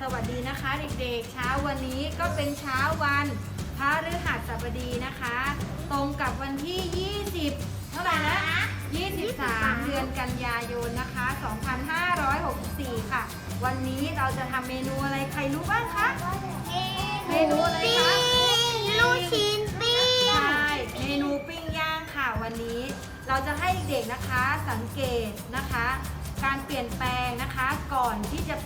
สวัสดีนะคะเด็กๆ เช้าวันนี้ก็เป็นเช้าวันพระฤหัสบดีนะคะ ตรงกับวันที่ 20 เท่าไหร่นะ 23 เดือนกันยายนนะคะ 2564 ค่ะ วันนี้เราจะทำเมนูอะไรใครรู้บ้างคะเมนูอะไรคะลูกชิ้นปิ้งใช่เมนูปิ้งย่างค่ะวันนี้ เราจะให้เด็กๆนะคะสังเกตนะคะ การเปลี่ยนแปลงนะคะก่อนที่จะปิ้ง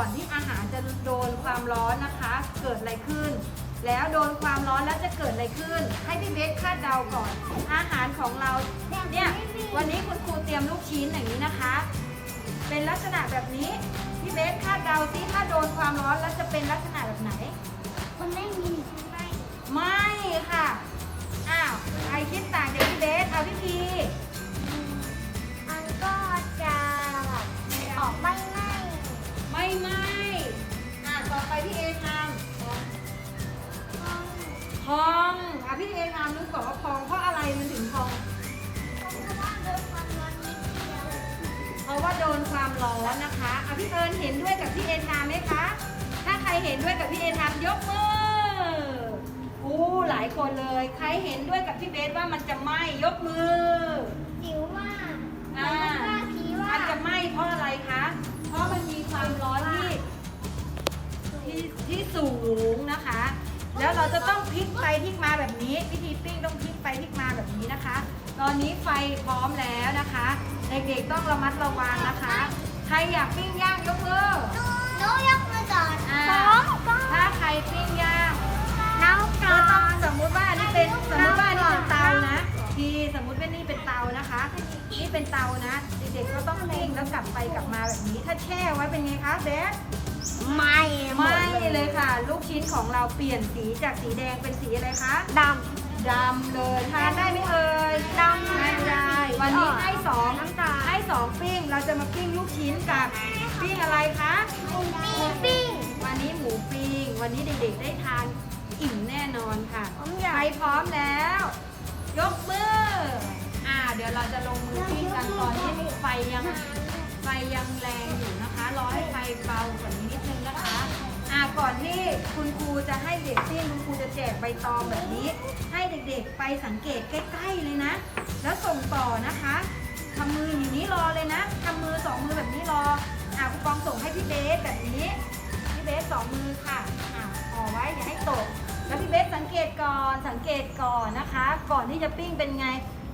ก่อนที่อาหารจะโดนความร้อนนะคะ เกิดอะไรขึ้น แล้วโดนความร้อนแล้วจะเกิดอะไรขึ้น ให้พี่เบสคาดเดาก่อน อาหารของเราเนี่ยวันนี้คุณครูเตรียมลูกชิ้นอย่างนี้นะคะ เป็นลักษณะแบบนี้พี่เบสคาดเดาซิถ้าโดนความร้อนแล้วจะเป็นลักษณะแบบไหนคนไม่มีใช่ไหมไม่ค่ะอ้าวใครคิดต่างจากพี่เบสเอาพี่พี พี่เอทำรู้ก่อนว่าพองเพราะอะไรมันถึงพอง เพราะว่าโดนความร้อนนะคะอะพี่เอิญเห็นด้วยกับพี่เอทามไหมคะ ถ้าใครเห็นด้วยกับพี่เอทามยกมืออู้หลายคนเลย ใครเห็นด้วยกับพี่เบสว่ามันจะไหม้ยกมือจิ๋วมากอ่าป้าพีว่ามันจะไหม้เพราะอะไรคะ เพราะมันมีความร้อนที่ที่ที่สูงนะคะ แล้วเราจะต้องพลิกไปพลิกมาแบบนี้ วิธีปิ้งต้องพลิกไปพลิกมาแบบนี้นะคะ ตอนนี้ไฟพร้อมแล้วนะคะ เด็กๆต้องระมัดระวังนะคะ ใครอยากปิ้งย่างยกมือหนูยกมือก่อนอ่าสองก็ถ้าใครปิ้งย่างน้องก่ก็อต้องนสมมุติว่านี่เป็นสมมุติว่านี่เป็นเตานะทีสมมุติว่านี่เป็นเตานะคะ นี่เป็นเตานะ เด็กๆก็ต้องปิ้งแล้วกลับไปกลับมาแบบนี้ ถ้าแช่ไว้เป็นไงคะเบ สไม่ไม่เลยค่ะ ลูกชิ้นของเราเปลี่ยนสีจากสีแดงเป็นสีอะไรคะดดำเลยทานได้ไหมเอ่ยำดำไม่ได้วันนี้ให้สองน้ำตาลให้สองปิ้งเราจะมาปิ้งลูกชิ้นกับปิ้งอะไรคะหมูปิ้งวันนี้หมูปิ้งวันนี้เด็กๆได้ทานอิ่มแน่นอนค่ะผมอยากใครพร้อมแล้ว ยกมืออ่า เดี๋ยวเราจะลงมือปิ้งกันตอนที่ไฟยังไฟยังแรง อ่าก่อนที่คุณครูจะให้เด็กปิ้งคุณครูจะแจกใบตองแบบนี้ ให้เด็กๆไปสังเกตใกล้ๆเลยนะ แล้วส่งต่อนะคะทำมืออย่างนี้รอเลยนะทำมือสองมือแบบนี้รออ่าคูปองส่งให้พี่เบสแบบนี้พี่เบสสองมือค่ะอ่าห่อไว้อย่าให้ตก แล้วพี่เบสสังเกตก่อนสังเกตก่อนนะคะ ก่อนที่จะปิ้งเป็นไง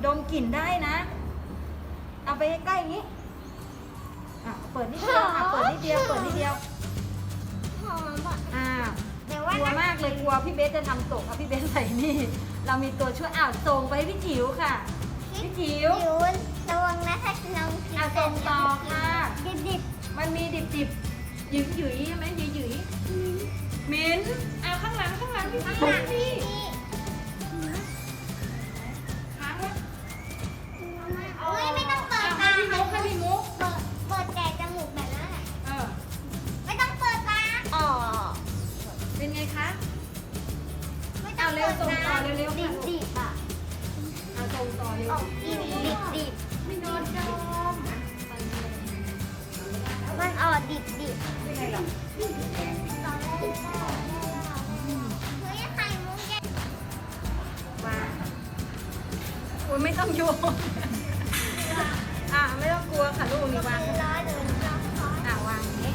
ดมกลิ่นได้นะ เอาไปใกล้ๆอย่างนี้อะเปิดนิดเดียวอะเปิดนิดเดียวเปิดนิดเดียว หอมอะ อ่าแต่กว่าลัวมากเลยกลัวพี่เบสจะทำตกเอาพี่เบสใส่นี่ เรามีตัวช่วยอ้าวส่งไปให้พี่จิ๋วค่ะ พี่จิ๋วจิ๋วระวังนะถ้าน้องอะส่งต่อค่ะ ดิบดิบมันมีดิบดิบๆหยุยหยุยๆใช่ไหมหยุยหยุยๆมิ้นเอาข้างหลังข้างหลังพี่ข้าง อะไม่ต้องกลัวค่ะลูกนี่วางร้อยหรือร้อยร้อยอะวางอย่างนี้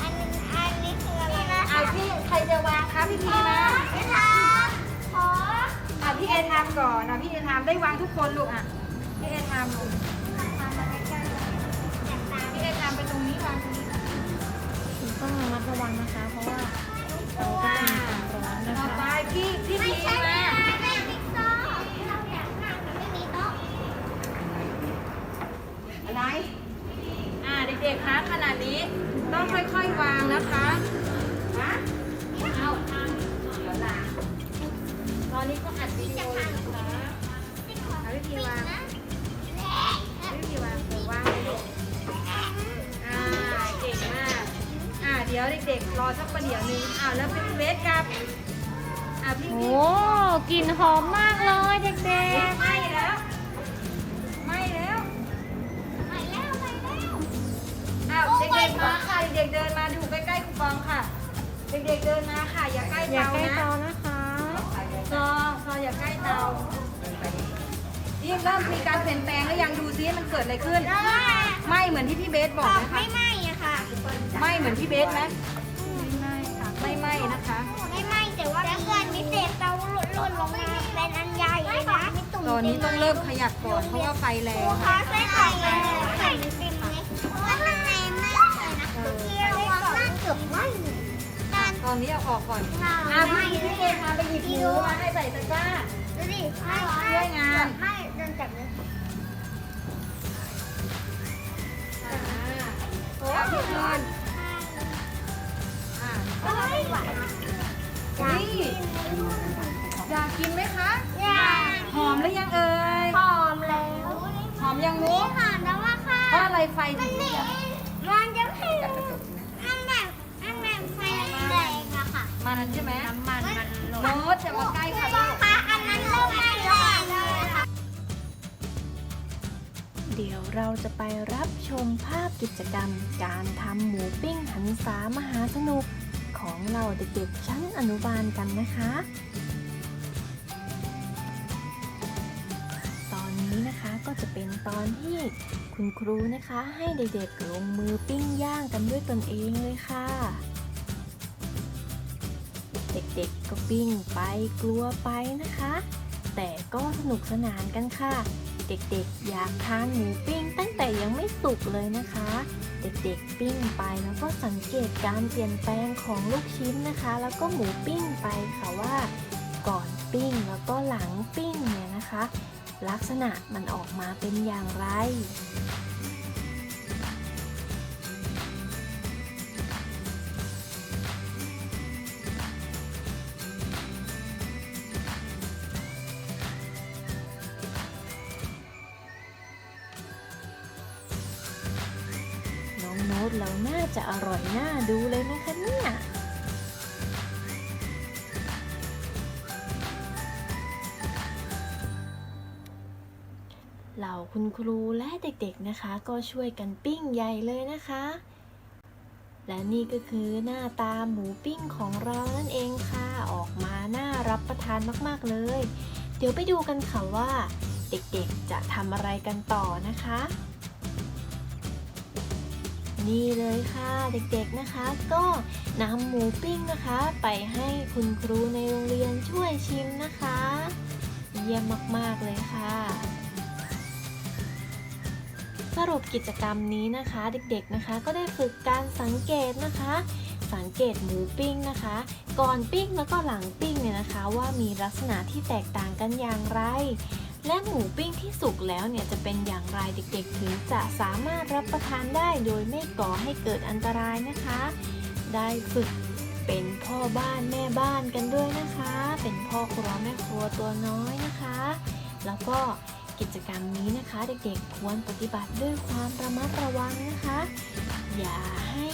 อันอันนี้คืออะไรนะอะพี่ใครจะวางคะพี่พีมาพี่ทำขออะพี่เอทามก่อนนะพี่เอทามได้วางทุกคนลูกอะพี่เอทำลูก เด็กๆคะขนาดนี้ต้องค่อยๆวางนะคะฮะเอาทางเดี๋ยวลาตอนนี้ก็อัดวิดีโออยู่นะคะเอาวิธีวางเอาวิธีวางเดี๋ยววางเลยลูกอ่าเก่งมากอ่าเดี๋ยวเด็กๆรอสักประเดี๋ยวนึงอ้าวแล้วเป็นเบสกับอ่าพี่โอ้กลิ่นหอมมากเลยเด็กๆไม่แล้วาวเด็กๆมาค่ะเด็กๆเดินมาดูใกล้ๆคูปองค่ะ เด็กๆเดินมาค่ะ อย่าใกล้อย่าเตาใกล้นะเตานะคะซอซออย่าใกล้เตานี่เริ่มมีการเปลี่ยนแปลงแล้วยังดูซิมันเกิดอะไรขึ้นไม่เหมือนที่พี่เบสบอกไหมคะ ไม่ไหม้อะค่ะไม่เหมือนพี่เบสไหมไม่ค่ะไม่ไหม้นะคะ ไม่ไหม้แต่ว่าถ้าเกิดมีเศษเตาหล่นลงมาเป็นอันใหญ่เลยนะตอนนี้ต้องเริ่มขยับก่อนเพราะว่าไฟแรงคาใส่ไข่เลยไข่มันเป็น กือบไหม้ตอนตอนนี้เอาออกก่อนเราอะไหม้พี่พี่เอพาไปหยิบหมูมาให้ใส่ตะกร้า ดูดิช่วยงาน ไม่โดนจับเลยอ่าโอ้พี่เอิญอ่าก็ไม่ไหวนี่อยากกินไหมคะอย่าหอมหรือยังเอ่ยหอมแล้วหอมยังงูนี่หอมแล้วว่าค่ะเพราะอะไรไฟมัถึนงนี่มันจะให้มันแบบมันแบบไฟแรงอะค่ะ มัน ใช่ไหมน้ำมันมันลงโน้ตจะมาใกล้ค่ะพ่อลูกคะอันนั้นเริ่มไหม้แล้วค่ะเดี๋ยวเราจะไปรับชมภาพกิจกรรม การทำหมูปิ้งหันษามหาสนุกของเราเด็กๆชั้นอนุบาลกันนะคะ ตอนนี้นะคะก็จะเป็นตอนที่คุณครูนะคะให้เด็กๆลงมือปิ้งย่างกันด้วยตนเองเลยค่ะ เด็กๆก็ปิ้งไปกลัวไปนะคะ แต่ก็สนุกสนานกันค่ะ เด็กๆอยากทานหมูปิ้งตั้งแต่ยังไม่สุกเลยนะคะ เด็กๆปิ้งไปแล้วก็สังเกตการเปลี่ยนแปลงของลูกชิ้นนะคะ แล้วก็หมูปิ้งไปค่ะว่า ก่อนปิ้งแล้วก็หลังปิ้งเนี่ยนะคะ ลักษณะมันออกมาเป็นอย่างไร เราน่าจะอร่อยน่าดูเลยนะคะเนี่ยเหล่าคุณครูและเด็กๆนะคะ ก็ช่วยกันปิ้งใหญ่เลยนะคะ และนี่ก็คือหน้าตาหมูปิ้งของเรานั่นเองค่ะ ออกมาน่ารับประทานมากๆเลย เดี๋ยวไปดูกันค่ะว่า เด็กๆจะทำอะไรกันต่อนะคะ นี่เลยค่ะเด็กๆนะคะ ก็นำหมูปิ้งนะคะ ไปให้คุณครูในโรงเรียนช่วยชิมนะคะ เยี่ยมมากๆเลยค่ะ สรุปกิจกรรมนี้นะคะ เด็กๆนะคะ ก็ได้ฝึกการสังเกตนะคะ สังเกตหมูปิ้งนะคะ ก่อนปิ้งแล้วก็หลังปิ้งเนี่ยนะคะ ว่ามีลักษณะที่แตกต่างกันอย่างไร และหมูปิ้งที่สุกแล้วเนี่ยจะเป็นอย่างไรเด็กๆ ถึงจะสามารถรับประทานได้โดยไม่ก่อให้เกิดอันตรายนะคะ ได้ฝึกเป็นพ่อบ้านแม่บ้านกันด้วยนะคะ เป็นพ่อครัวแม่ครัวตัวน้อยนะคะ แล้วก็กิจกรรมนี้นะคะ เด็กๆควรปฏิบัติด้วยความระมัดระวังนะคะ อย่าให้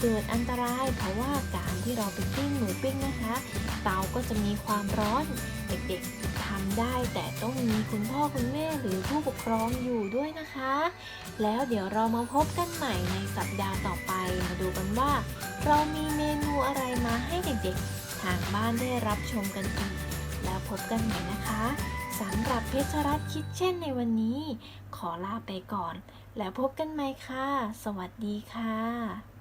เกิดอันตราย เพราะว่าการที่เราไปปิ้งหมูปิ้งนะคะ เตาก็จะมีความร้อนเด็กๆำได้แต่ต้องมีคุณพ่อคุณแม่หรือผู้ปกครองอยู่ด้วยนะคะ แล้วเดี๋ยวเรามาพบกันใหม่ในสัปดาห์ต่อไปมาดูกันว่า เรามีเมนูอะไรมาให้เด็กๆ ทางบ้านได้รับชมกันอีกแล้วพบกันใหม่นะคะสำหรับเพชรรัตคิดเช่นในวันนี้ ขอลาไปก่อน แล้วพบกันใหม่ค่ะ สวัสดีค่ะ